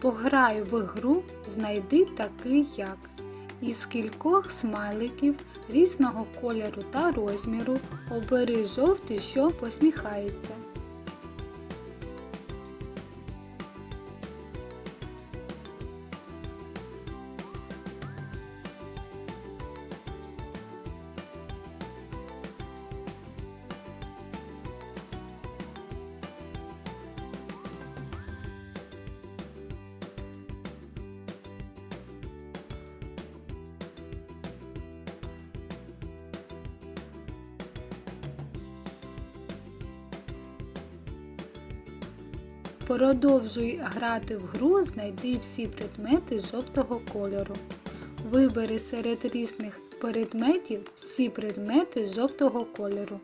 Пограй в гру Знайди такий як. Із кількох смайликів різного кольору та розміру обери жовтий, що посміхається. Продовжуй грати в гру Знайди всі предмети жовтого кольору. Вибери серед різних предметів всі предмети жовтого кольору.